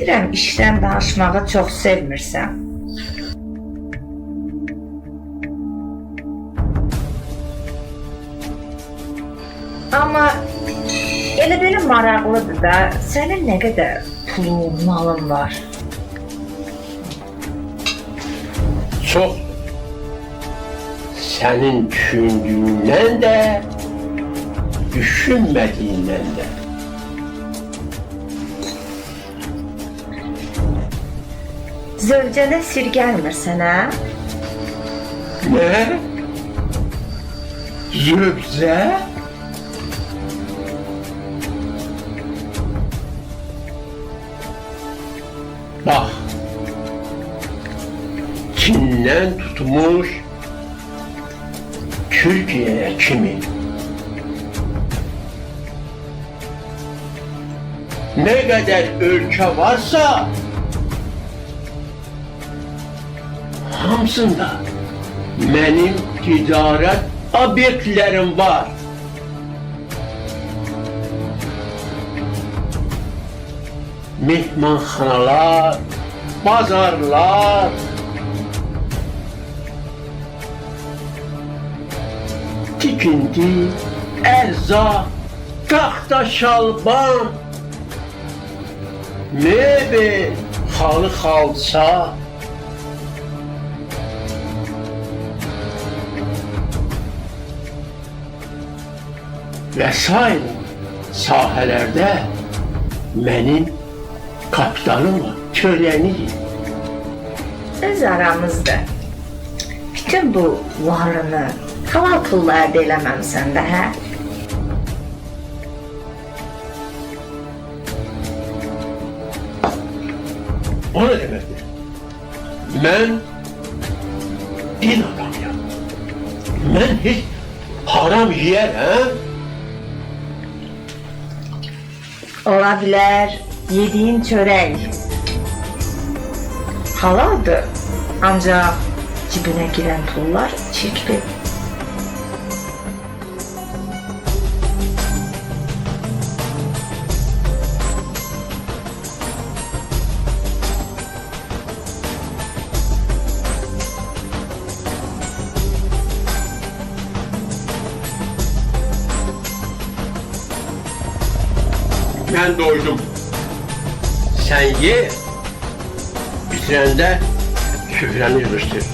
Bilirəm işdən danışmağı çox sevmirsən. Amma elə belə maraqlıdır da, sənin nə qədər pulun, malın var? Çok senin düşündüğünden de düşünmediğinden de. Zövcənə sir gəlmir sənə? Ne? Zübze? Bak. Çin'den tutmuş Türkiye'ye kimi? Ne kadar ülke varsa hamısında benim ticaret obyektlerim var. Mehmanxanalar, bazarlar, tikinti, erzak, taxta şalban, mebel, halı xalça, vesaire sahəlerde benim kapitalım var, çörəkliyim. Öz aramızda. Bütün bu varını halal pulla əldə eləməmisən də, hə? O ne demektir? Ben din adamıyım. Ben hiç haram yiyerem. Ola bilər yediyin çörək halaldır. Ancaq cibinə girən pullar çirkli. Ben doydum. Sen ye. Bitirende süfreni yürüstür.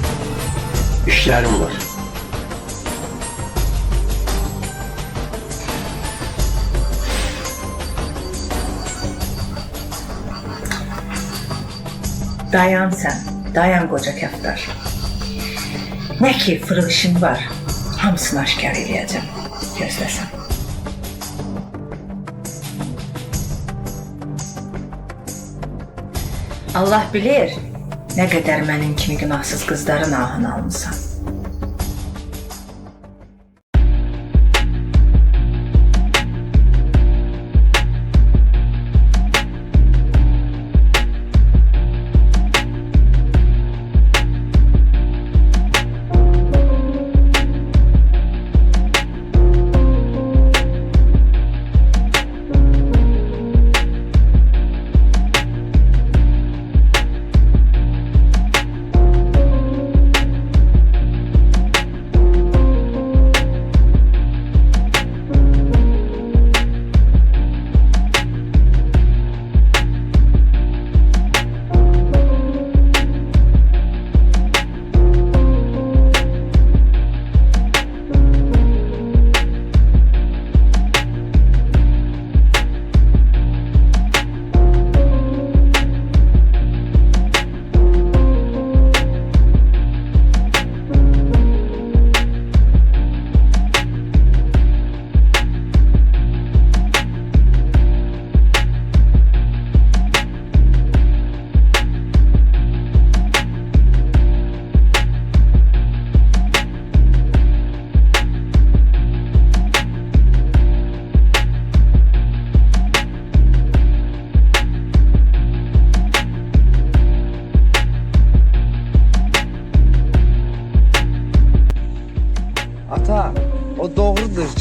İşlerim var. Dayan sən, dayan qoca kəftar. Nə ki fırıq işin var, hamısını aşkar eləyəcəm. Gözləsən. Allah bilir, nə qədər mənim kimi günahsız qızların ahını almısan.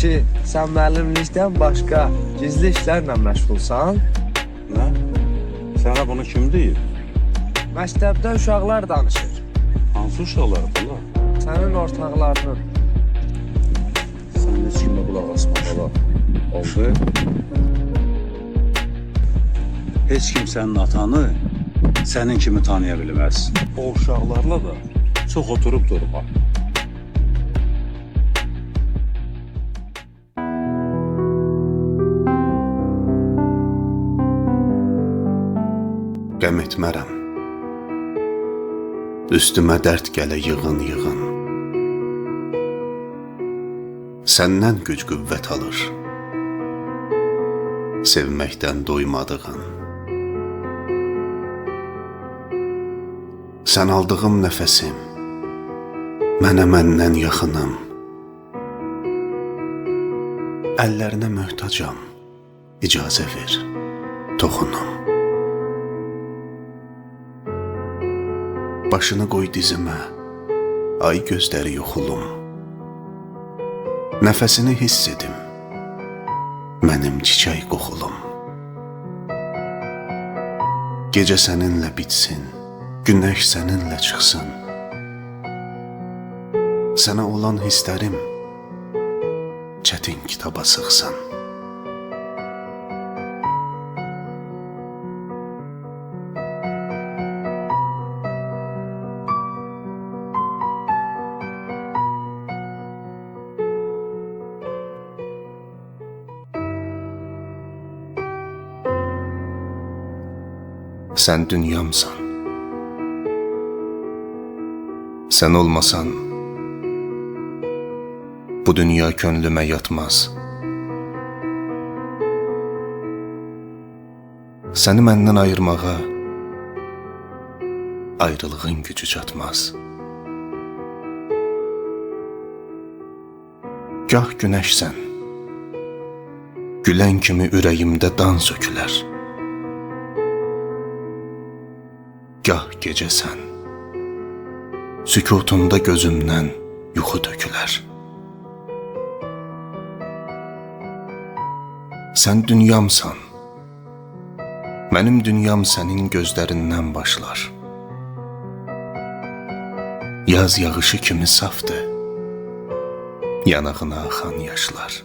Ki, sən müəllimlikdən başqa gizli işlərlə məşğulsan? Nə? Sənə bunu kim deyib? Məktəbdə uşaqlar danışır. Hansı uşaqlar bala? Sənin ortaqlarının. Sən heç kimə qulaq asma bala. Oldu? Heç kim sənin atanı sənin kimi tanıya bilməz. O uşaqlarla da çox oturub durma. Qəm etmərəm. Üstümə dərd gələ yığın yığın. Səndən güc qüvvət alır. Sevməkdən doymadığın. Sən aldığım nəfəsim. Mənə məndən yaxınım. Əllərinə möhtacam. İcazə ver. Toxunum. Başını qoy dizimə, ay gözləri yoxulum. Nəfəsini hiss edim, mənim çiçək qoxulum. Gecə səninlə bitsin, günəş səninlə çıxsın. Sənə olan hisslərim çətin kitaba sığsın. Sən dünyamsan. Sən olmasan bu dünya könlümə yatmaz. Səni məndən ayırmağa ayrılığın gücü çatmaz. Gah günəşsən, gülən kimi ürəyimdə dan sökülər. Gah gecəsən, sükutunda gözümdən yuxu tökülər. Sən dünyamsan, mənim dünyam sənin gözlərindən başlar. Yaz yağışı kimi safdır, yanağına axan yaşlar.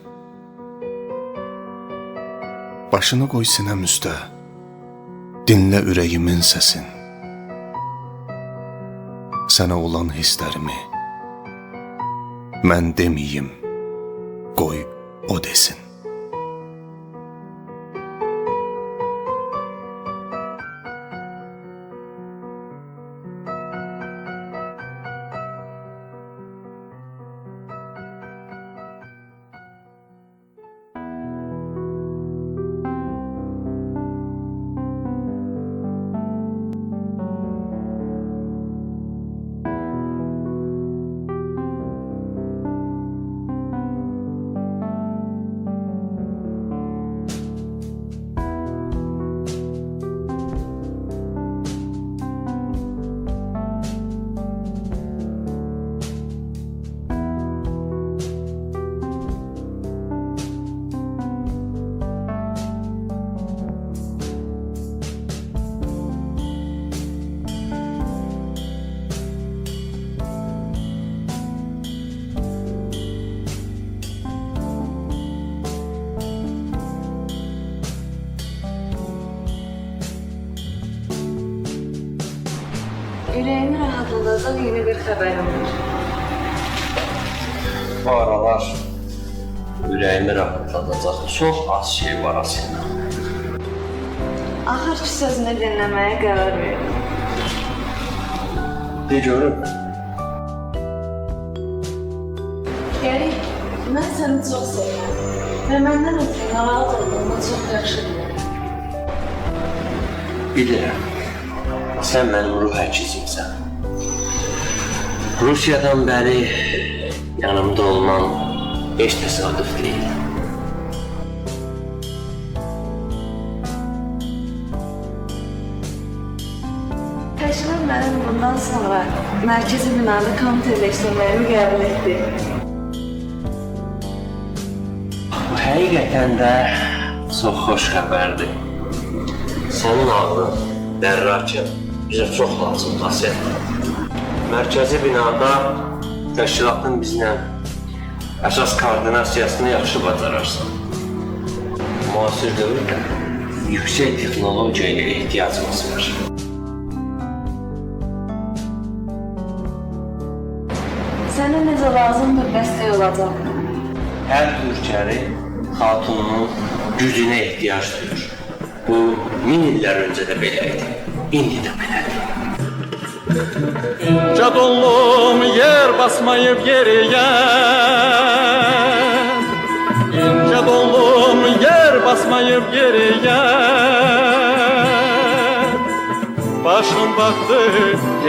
Başını qoy sinəm üstə, dinlə ürəyimin səsin. Sənə olan hisslərimi mən deməyim, qoy o desin. Xəbərim var. Bu aralar ürəyimi rahatladacaq çox az şey var aslında. Axır ki sözünü dinləməyə qərar verdim. De görüm. Gəri, mən səni çox sevirəm və məndən ötürü narahat olduğumu çox yaxşı bilirəm. Bilirəm. Sən mənim ruh həkimsən. Rusiyadan bəri yanımda olman heç təsadüf deyil. Təşkilat mənim bundan sonra mərkəzi binada komitələşdirməyimi qəbul etdi. Bu həqiqətən də çox xoş xəbərdir. Sənin adın dərrakə bizə çox lazımdır Asiya. Mərkəzi binada təşkilatın bizlə əsas koordinasiyasını yaxşı bacararsan. Müasir dövrdə yüksək texnologiyaya ehtiyacımız var. Sənə necə lazımdır dəstək olacaq. Hər ülkəri xatununun gücünə ehtiyac duyur. Bu min illər öncə də belə idi. İndi də belədir. Cadonluğum yer basmayıp geriye. İnce donluğum yer basmayıp geriye. Başım baktı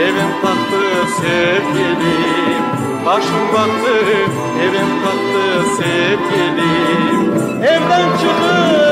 evim taktı sevgilim. Başım baktı evim taktı sevgilim. Evden çıkıp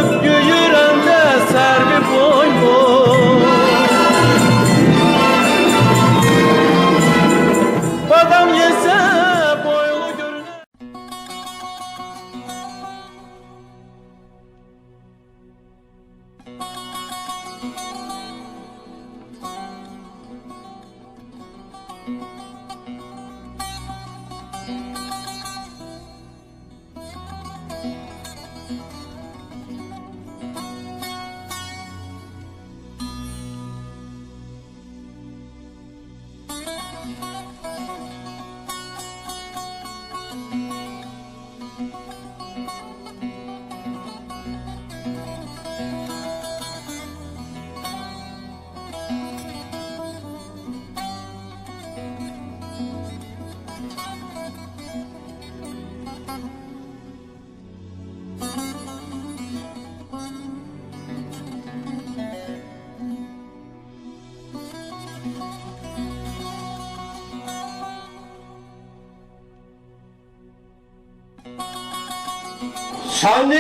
Sen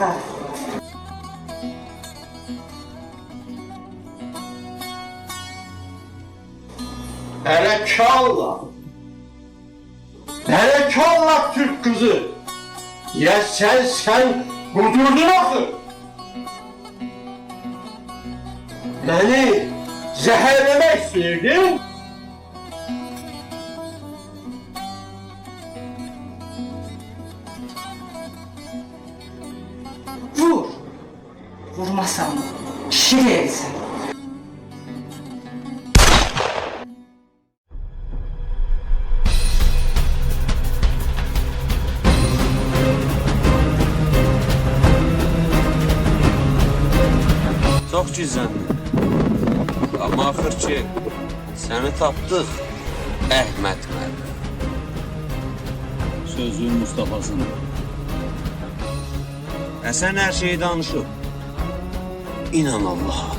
var. Hele kalla. Hele kalla Türk kızı. Ya sen sen kudurdun akı. Beni zehirlemek istiyordun. Kişi değilsin. Çox gizləndi. Amma axır ki, səni tapdıq, Əhməd müəllim. Sözün Mustafa'sın. Həsən hər şeyi danışıb. İnan Allaha,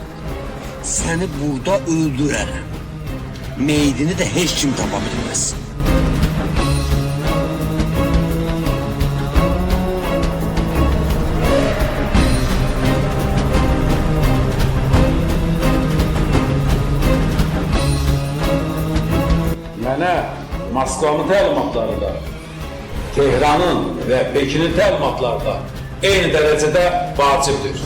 səni burada öldürərəm. Meydini də heç kim tapa bilməz. Mənə Moskvanın təlimatları da, Tehranın və Pekinin təlimatları da eyni dərəcədə vacibdir.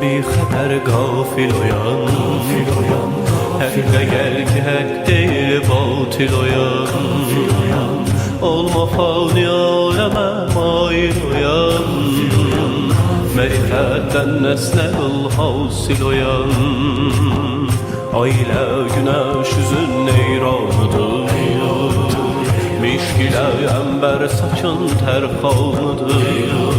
Bir xəbər qafil oyan. Gəl ki haqq deyil batil oyan. Olma fani aləmə mail oyan. Mərifətdən nəsnə qıl hasil oyan. Ailə günəş üzün neyranıdır? Mişk ilə əmbər saçın tərxanıdır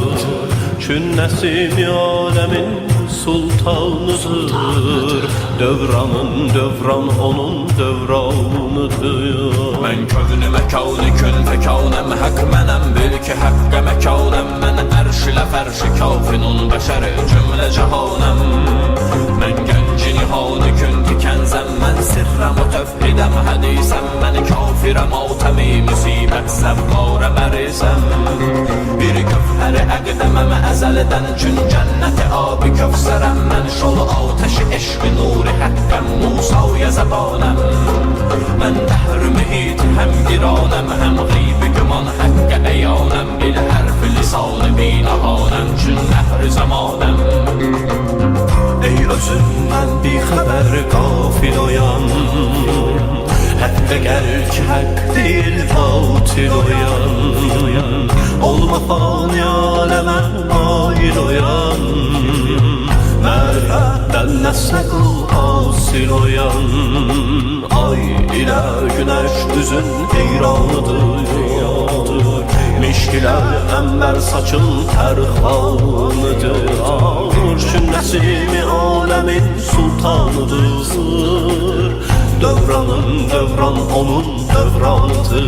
Çün nəsimi aləmin sultanıdır. Dövranın dövran onun dövranıdır Mən kövnü məkanı kün təkanəm Həq mənəm bil ki həqqə məkanəm Mən ərş ilə fərş kafinun bəşər cümlə cahanəm Mən gənc nihanı kün tikənzəm Mən sirrəm o tövhidəm hədisəm Mən kafirəm o təmi müsibət səvvarə mərizəm Bir köfhəri əqdəməm əzəldən Çün cənnəti abi kövsərəm Mən şolu atəşi eşqi nuri həqqəm Musa'ya zəbanəm Mən dəhr mühit həm giranəm Həm qeybi güman həqqə əyanəm Bil hərfi lisanı binahanəm Çün nəhr zamanəm Ey özündən bir xəbər qafil oyan Hətta gəl ki haqq deyil batil oyan. Olma fani aləmə oyan. Mərifətdən nəslə qıl hasil oyan. Ay ilə günəş üzün heyranıdır Mişk ilə əmbər saçın tərxanıdır Arşın nəsimi aləmin sultanıdır. Dövranın dövran onun dövranıdır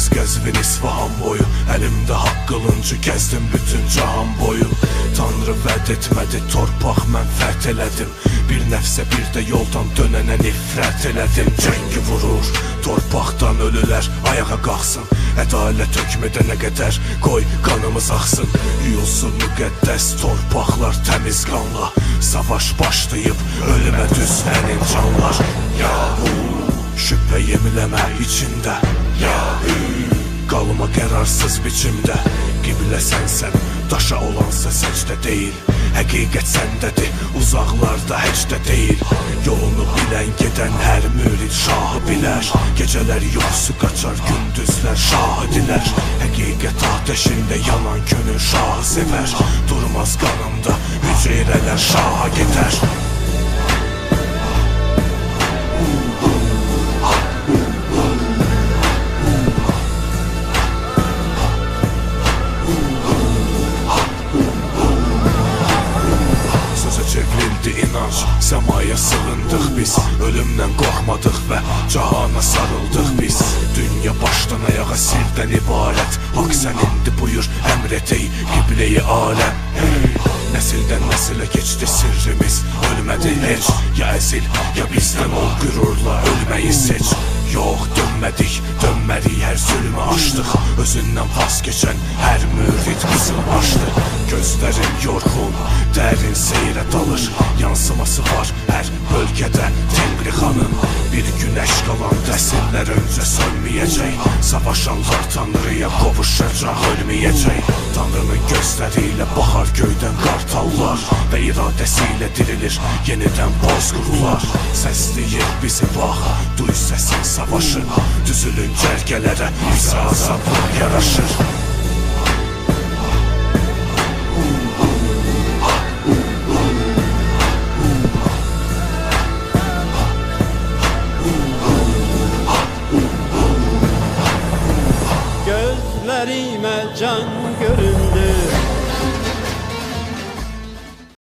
Təbriz, Qəzvin, İsfahan boyu Əlimdə haqq qılıncı gəzdim bütün cahan boyu. Tanrı vəd etmədi torpaq mən fəth elədim. Bir nəfsə bir də yoldan dönənə nifrət elədim. Cəngi vurur torpaqdan ölülər ayağa qalxsın. Ədalət hökm edənə qədər qoy qanımız axsın. Yuyulsun müqəddəs torpaqlar təmiz qanla. Savaş başlayıb ölümə düz hənin canlar Yahu Şüphə yemiləmə içində. Yahü Qalma qərarsız biçimdə Qiblə sənsən Daşa olansa səcdə deyil Həqiqət səndədir Uzaqlarda heç də deyil Yolunu bilən gedən hər mürid şahı bilər Gecələr yoxsu qaçar gündüzlər şahı dilər Həqiqət ateşində yanan könül şahı sevər Durmaz qanımda Hüceyrələr şaha gedər Səmaya sığındıq biz. Ölümdən qorxmadıq və cahana sarıldıq biz. Dünya başdan ayağa sirdən ibarət Haqq sənindir buyur əmr et ey qibleyi aləm hey. Nəsildən nəsilə keçdi sirrimiz. Ölmədi heç ya əzil ya bizdən ol. Qürurla ölməyi seç Yox dönmədik, dönmədik hər zülmü aşdıq Özündən pas keçən hər mürid qızıl başdı Gözlərim yorğun, dərin seyrə dalır. Yansıması var hər bölgədə Tengri xanın Bir günəş qalan dəsillər öncə sönməyəcək Savaşanlar Tanrıya qovuşacaq, ölməyəcək Tanrının gözləri ilə baxar göydən qartallar Və iradəsi ilə dirilir. Yenidən bozqurlar Səsləyir bizi bax, duy səsin savaşı Düzülün cərgələrə, bizə azablar yaraşır